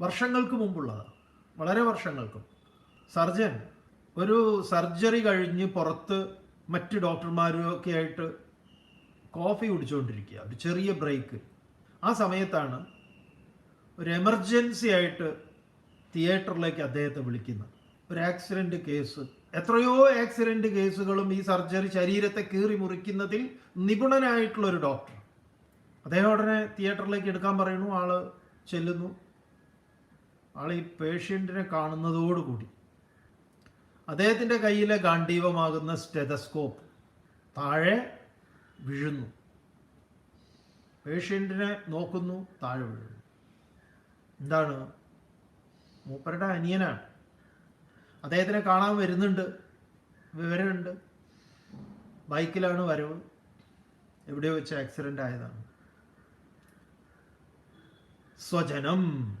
വർഷങ്ങൾക്ക് മുമ്പുള്ളതാണ് വളരെ വർഷങ്ങൾക്കും. സർജൻ ഒരു സർജറി കഴിഞ്ഞ് പുറത്ത് മറ്റ് ഡോക്ടർമാരൊക്കെ ആയിട്ട് കോഫി കുടിച്ചുകൊണ്ടിരിക്കുക ഒരു ചെറിയ ബ്രേക്ക്. ആ സമയത്താണ് ഒരു എമർജൻസി ആയിട്ട് തിയേറ്ററിലേക്ക് അദ്ദേഹത്തെ വിളിക്കുന്നത്. ഒരു ആക്സിഡന്റ് കേസ്. എത്രയോ ആക്സിഡന്റ് കേസുകളും ഈ സർജറി ശരീരത്തെ കീറി മുറിക്കുന്നതിൽ നിപുണനായിട്ടുള്ള ഒരു ഡോക്ടർ. അദ്ദേഹം ഉടനെ തിയേറ്ററിലേക്ക് എടുക്കാൻ പറയുന്നു. ആൾ ചെല്ലുന്നു. ആൾ ഈ പേഷ്യന്റിനെ കാണുന്നതോടുകൂടി അദ്ദേഹത്തിന്റെ കയ്യിലെ ഗാന്ധീവമാകുന്ന സ്റ്റെതസ്കോപ്പ് താഴെ വീഴുന്നു. പേഷ്യന്റിനെ നോക്കുന്നു താഴെ വീഴുന്നു. എന്താണ്? മൂപ്പരുടെ അനിയനാണ്. അദ്ദേഹത്തിനെ കാണാൻ വരുന്നുണ്ട് വിവരമുണ്ട്. ബൈക്കിലാണ് വരവ്. എവിടെയോ വെച്ച് ആക്സിഡന്റ് ആയതാണ്. സ്വജനം.